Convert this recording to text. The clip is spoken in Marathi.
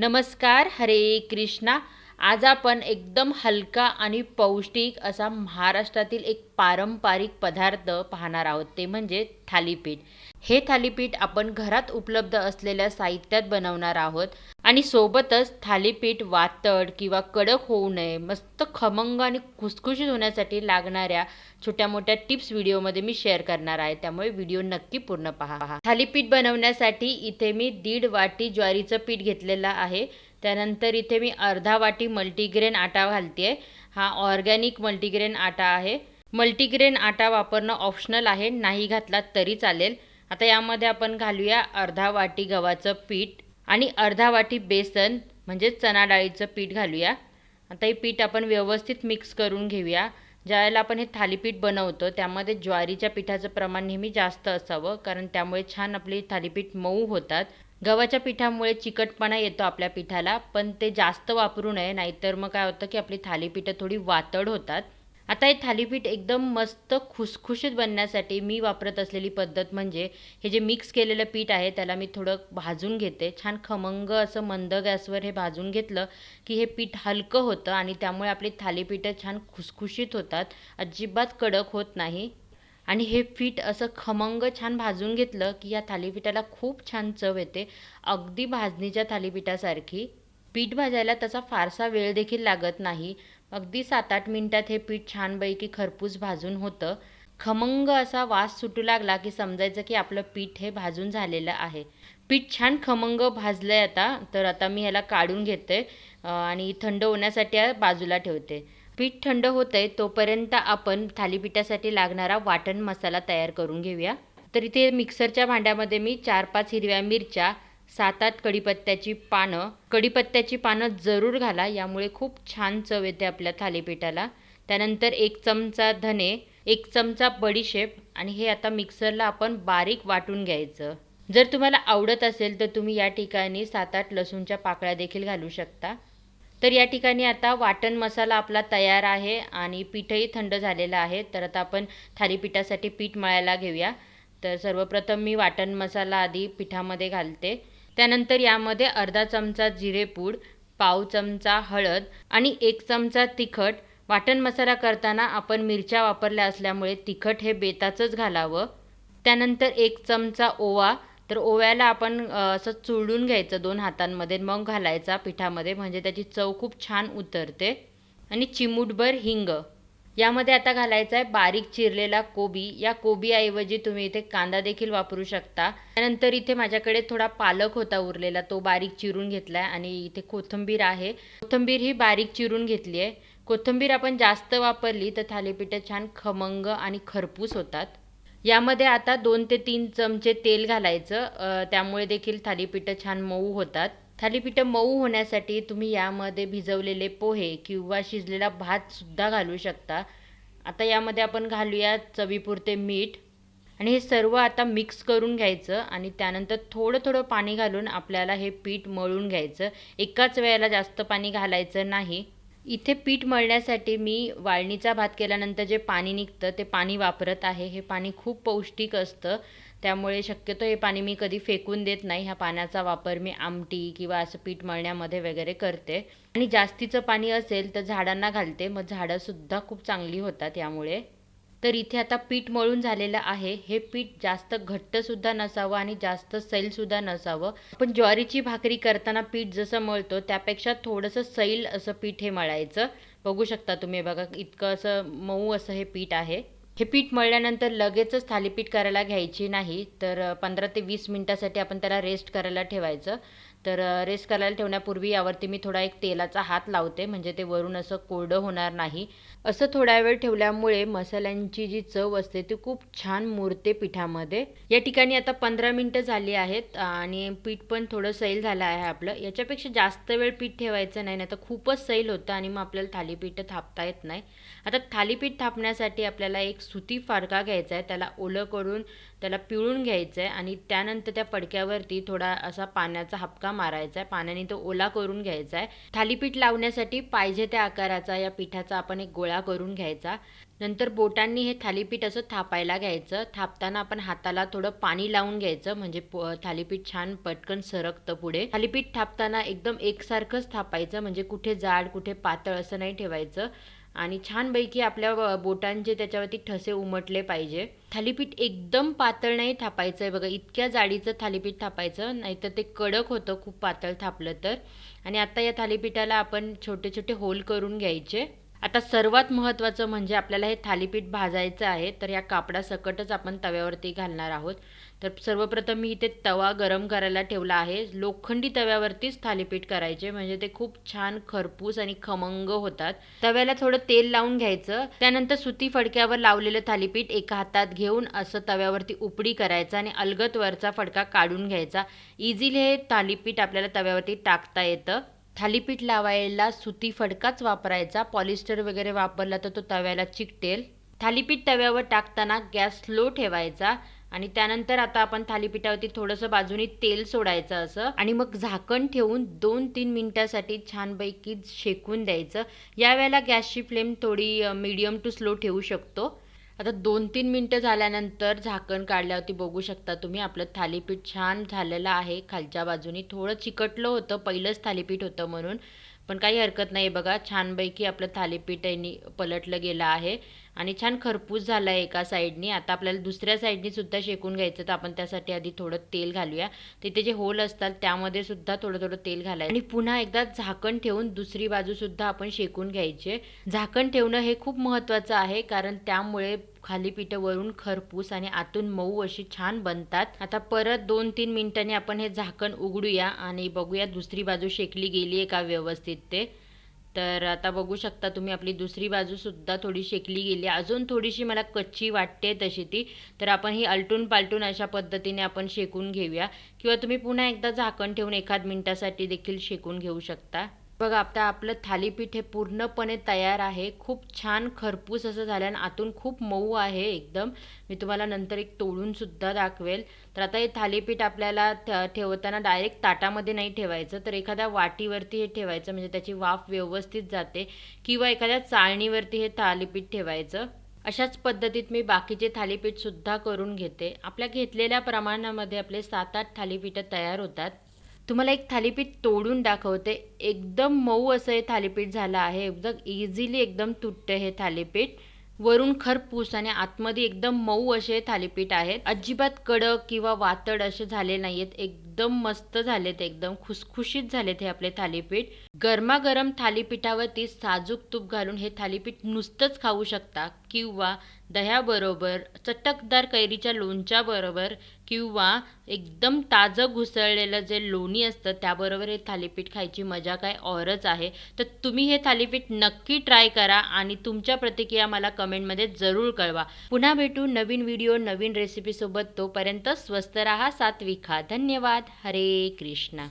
नमस्कार हरे कृष्णा. आज आपण एकदम हलका आणि पौष्टिक असा महाराष्ट्रातील एक पारंपरिक पदार्थ पाहणार आहोत. ते म्हणजे थालीपीठ. हे थालीपीठ आपण घरात उपलब्ध असलेल्या साहित्यात बनवणार आहोत. आणि सोबतच थालीपीठ वातड किंवा कडक होऊ नये मस्त खमंग आणि खुसखुशीत होण्यासाठी लागणाऱ्या छोट्या मोठ्या टिप्स व्हिडिओमध्ये मी शेअर करणार आहे. त्यामुळे व्हिडिओ नक्की पूर्ण पहा. थालीपीठ बनवण्यासाठी इथे मी दीड वाटी ज्वारीचं पीठ घेतलेलं आहे. त्यानंतर इथे मी अर्धा वाटी मल्टीग्रेन आटा घालते हा ऑर्गॅनिक मल्टीग्रेन आटा आहे. मल्टीग्रेन आटा वापरणं ऑप्शनल आहे. नाही घातला तरी चालेल. आता यामध्ये आपण घालूया अर्धा वाटी गव्हाचं पीठ आणि अर्धा वाटी बेसन म्हणजेच चणा डाळीचं पीठ घालूया. आता हे पीठ आपण व्यवस्थित मिक्स करून घेऊया. ज्यावेळेला आपण हे थालीपीठ बनवतो त्यामध्ये ज्वारीच्या पिठाचं प्रमाण नेहमी जास्त असावं कारण त्यामुळे छान आपली थालीपीठ मऊ होतात. गव्हाच्या पिठामुळे चिकटपणा येतो आपल्या पिठाला पण ते जास्त वापरू नये नाहीतर मग काय होतं की आपली थालीपीठं थोडी वातड होतात. आता हे थालीपीठ एकदम मस्त खुसखुशीत बनण्यासाठी मी वापरत असलेली पद्धत म्हणजे हे जे मिक्स केलेलं पीठ आहे त्याला मी थोडं भाजून घेते. छान खमंग असं मंद गॅसवर हे भाजून घेतलं की हे पीठ हलकं होतं आणि त्यामुळे आपली थालीपीठं छान खुसखुशीत होतात. अजिबात कडक होत नाही. आणि हे पीठ असं खमंग छान भाजून घेतलं की या थालीपीठाला खूप छान चव येते. अगदी भाजणीच्या थालीपीठासारखी. पीठ भाजायला त्याचा फारसा वेळ देखील लागत नाही. अगदी सात आठ मिनटात हे पीठ छानपैकी खरपूस भाजून होतं. खमंग असा वास सुटू लागला की समजायचं की आपलं पीठ हे भाजून झालेलं आहे. पीठ छान खमंग भाजलं आहे आता तर आता मी ह्याला काढून घेते आणि थंड होण्यासाठी बाजूला ठेवते. पीठ थंड होतं आहे तोपर्यंत आपण थालीपीठासाठी लागणारा वाटण मसाला तयार करून घेऊया. तर इथे मिक्सरच्या भांड्यामध्ये मी चार पाच हिरव्या मिरच्या सात आठ कढीपत्त्याची पानं. कढीपत्त्याची पानं जरूर घाला यामुळे खूप छान चव येते आपल्या थालीपीठाला. त्यानंतर एक चमचा धने एक चमचा बडीशेप आणि हे आता मिक्सरला आपण बारीक वाटून घ्यायचं. जर तुम्हाला आवडत असेल तर तुम्ही या ठिकाणी सात आठ लसूणच्या पाकळ्या देखील घालू शकता. तर या ठिकाणी आता वाटण मसाला आपला तयार आहे आणि पीठही थंड झालेलं आहे. तर आता आपण थालीपीठासाठी पीठ मळायला घेऊया. तर सर्वप्रथम मी वाटण मसाला आधी पिठामध्ये घालते. त्यानंतर यामध्ये अर्धा चमचा जिरेपूड पाव चमचा हळद आणि एक चमचा तिखट. वाटण मसाला करताना आपण मिरच्या वापरल्या असल्यामुळे तिखट हे बेताचंच घालावं. त्यानंतर एक चमचा ओवा तर ओव्याला आपण असं चुळून घ्यायचं दोन हातांमध्ये मग घालायचा पिठामध्ये म्हणजे त्याची चव खूप छान उतरते. आणि चिमूटभर हिंग. यामध्ये आता घालायचा आहे बारीक चिरलेला कोबी. या कोबीऐवजी तुम्ही इथे कांदा देखील वापरू शकता. त्यानंतर इथे माझ्याकडे थोडा पालक होता उरलेला. तो बारीक चिरून घेतला आहे आणि इथे कोथिंबीर आहे. कोथिंबीर ही बारीक चिरून घेतली आहे कोथिंबीर आपण जास्त वापरली तर थालीपीठं छान खमंग आणि खरपूस होतात. यामध्ये आता दोन ते तीन चमचे तेल घालायचं. त्यामुळे देखील थालीपीठं छान मऊ होतात. थालीपीठं मऊ होण्यासाठी तुम्ही यामध्ये भिजवलेले पोहे किंवा शिजलेला भातसुद्धा घालू शकता. आता यामध्ये आपण घालूया चवीपुरते मीठ. आणि हे सर्व आता मिक्स करून घ्यायचं आणि त्यानंतर थोडं थोडं पाणी घालून आपल्याला हे पीठ मळून घ्यायचं. एकाच वेळेला जास्त पाणी घालायचं नाही. इथे पीठ मळण्यासाठी मी वाळणीचा भात केल्यानंतर जे पाणी निघतं ते पाणी वापरत आहे. हे पाणी खूप पौष्टिक असतं. त्यामुळे शक्यतो हे पाणी मी कधी फेकून देत नाही. ह्या पाण्याचा वापर मी आमटी किंवा असं पीठ मळण्यामध्ये वगैरे करते. आणि जास्तीचं पाणी असेल तर झाडांना घालते. मग झाडंसुद्धा खूप चांगली होतात यामुळे. तर इथे आता पीठ मळून झालेलं आहे. हे पीठ जास्त घट्टसुद्धा नसावं आणि जास्त सैलसुद्धा नसावं. पण ज्वारीची भाकरी करताना पीठ जसं मळतो त्यापेक्षा थोडंसं सैल असं पीठ हे मळायचं. बघू शकता तुम्ही बघा इतकं असं मऊ असं हे पीठ आहे. हे पीठ मळल्यानंतर लगेचच थालीपीठ करायला घ्यायची नाही. तर पंधरा ते वीस मिनटासाठी आपण त्याला रेस्ट करायला ठेवायचं. तर रेस करायला ठेवण्यापूर्वी यावरती मी थोडा एक तेलाचा हात लावते. म्हणजे ते वरून असं कोरडं होणार नाही. असं थोड्या वेळ ठेवल्यामुळे मसाल्यांची जी चव असते ती खूप छान मुरते पिठामध्ये. या ठिकाणी आता पंधरा मिनटं झाली आहेत आणि पीठ पण थोडं सैल झालं आहे आपलं. याच्यापेक्षा जास्त वेळ पीठ ठेवायचं नाही नाही तर खूपच सैल होतं आणि मग आपल्याला थालीपीठ थापता येत नाही. आता थालीपीठ थापण्यासाठी आपल्याला एक सुती फारका घ्यायचा आहे. त्याला ओलं करून त्याला पिळून घ्यायचं आहे आणि त्यानंतर त्या फडक्यावरती थोडा असा पाण्याचा हपका मारायचा आहे पाण्याने तो ओला करून घ्यायचा आहे थालीपीठ लावण्यासाठी पाहिजे त्या आकाराचा या पिठाचा आपण एक गोळा करून घ्यायचा. नंतर बोटांनी हे थालीपीठ असं थापायला घ्यायचं. थापताना आपण हाताला थोडं पाणी लावून घ्यायचं म्हणजे थालीपीठ छान पटकन सरकतं पुढे. थालीपीठ थापताना एकदम एकसारखंच थापायचं म्हणजे कुठे जाड कुठे पातळ असं नाही ठेवायचं. आणि छानपैकी आपल्या बोटांचे त्याच्यावरती ठसे उमटले पाहिजे. थालीपीठ एकदम पातळ नाही थापायचं. आहे बघा इतक्या जाडीचं थालीपीठ थापायचं नाहीतर ते कडक होतं खूप पातळ थापलं तर. आणि आता या थालीपीठाला आपण छोटे छोटे होल करून घ्यायचे. आता सर्वात महत्त्वाचं म्हणजे आपल्याला हे थालीपीठ भाजायचं आहे तर या कापडासकटच आपण तव्यावरती घालणार आहोत. तर सर्वप्रथम मी इथे तवा गरम करायला ठेवला आहे. लोखंडी तव्यावरतीच थालीपीठ करायचे म्हणजे ते खूप छान खरपूस आणि खमंग होतात. तव्याला थोडं तेल लावून घ्यायचं. त्यानंतर सुती फडक्यावर लावलेलं थालीपीठ एका हातात घेऊन असं तव्यावरती उपडी करायचं आणि अलगत वरचा फडका काढून घ्यायचा. इझिली हे थालीपीठ आपल्याला तव्यावरती टाकता येतं. थालीपीठ लावायला सुती फडकाच वापरायचा. पॉलिस्टर वगैरे वापरला तर तो तव्याला चिकटेल. थालीपीठ तव्यावर टाकताना गॅस स्लो ठेवायचा आणि त्यानंतर आता आपण थालीपीठावरती थोडंसं बाजूनी तेल सोडायचं असं. आणि मग झाकण ठेवून दोन तीन मिनिटासाठी छानपैकी शेकून द्यायचं. यावेळेला गॅसची फ्लेम थोडी मीडियम टू स्लो ठेवू शकतो. आता दोन तीन मिनटं झाल्यानंतर झाकण काढल्यावरती बघू शकता तुम्ही. आपलं थालीपीठ छान झालेलं आहे. खालच्या बाजूनी थोडं चिकटलं होतं. पहिलंच थालीपीठ होतं म्हणून. पण काही हरकत नाही बघा. छानपैकी आपलं थालीपीठ यांनी पलटलं गेलं आहे. आणि छान खरपूस झाला आहे एका साईडनी. आता आपल्याला दुसऱ्या साईडनी सुद्धा शेकून घ्यायचं तर आपण त्यासाठी आधी थोडं तेल घालूया. तिथे जे होल असतात त्यामध्ये सुद्धा थोडं थोडं तेल घालायचं. आणि पुन्हा एकदा झाकण ठेवून दुसरी बाजू सुद्धा आपण शेकून घ्यायचे. झाकण ठेवणं हे खूप महत्त्वाचं आहे कारण त्यामुळे खाली पिठं वरून खरपूस आणि आतून मऊ अशी छान बनतात. आता परत दोन तीन मिनिटांनी आपण हे झाकण उघडूया आणि बघूया दुसरी बाजू शेकली गेली आहे का व्यवस्थित ते. तर आता बघू शकता तुम्ही आपली दुसरी बाजू सुद्धा थोडी शेकली गेली. अजून थोडीशी मला कच्ची वाटते तशी ती. तर आपण ही आलटून पालटून अशा पद्धतीने आपण शेकून घेऊया. किंवा तुम्ही पुन्हा एकदा झाकण ठेवून एखाद मिनिटासाठी देखील शेकून घेऊ शकता. बघा आता आपलं थालीपीठ हे पूर्णपणे तयार आहे. खूप छान खरपूस असं झालं आणि आतून खूप मऊ आहे एकदम. मी तुम्हाला नंतर एक तोडून सुद्धा दाखवेल. तर आता हे थालीपीठ आपल्याला ठेवताना डायरेक्ट ताटामध्ये नाही ठेवायचं तर एखाद्या वाटीवरती हे ठेवायचं म्हणजे त्याची वाफ व्यवस्थित जाते किंवा एखाद्या चाळणीवरती हे थालीपीठ ठेवायचं. अशाच पद्धतीत मी बाकीचे थालीपीठ सुद्धा करून घेते. आपल्या घेतलेल्या प्रमाणामध्ये आपले सात आठ थालीपीठं तयार होतात. तुम्हाला एक थालीपीठ तोडून दाखवते. एकदम मऊ असं हे थालीपीठ झालं आहे. एकदम इझिली एकदम तुटतं हे थालीपीठ. वरून खरपूस आणि आतमध्ये एकदम मऊ असे थालीपीठ आहेत. अजिबात कडक किंवा वातड असे झाले नाहीयेत. एकदम मस्त झालेत एकदम. खुसखुशीत झालेत हे आपले थालीपीठ. गरमागरम थालीपीठावरती साजूक तूप घालून हे थालीपीठ नुसतंच खाऊ शकता. किंवा दह्याबरोबर चटकदार कैरीच्या लोणच्याबरोबर किंवा एकदम ताजं घुसळलेलं जे लोणी असतं त्याबरोबर हे थालीपीठ खायची मजा काय औरच आहे. तर तुम्ही हे थालीपीठ नक्की ट्राय करा आणि तुमच्या प्रतिक्रिया मला कमेंटमध्ये जरूर कळवा. पुन्हा भेटू नवीन व्हिडिओ नवीन रेसिपीसोबत तोपर्यंत स्वस्त राहा सात्विक. खा धन्यवाद. हरे कृष्णा.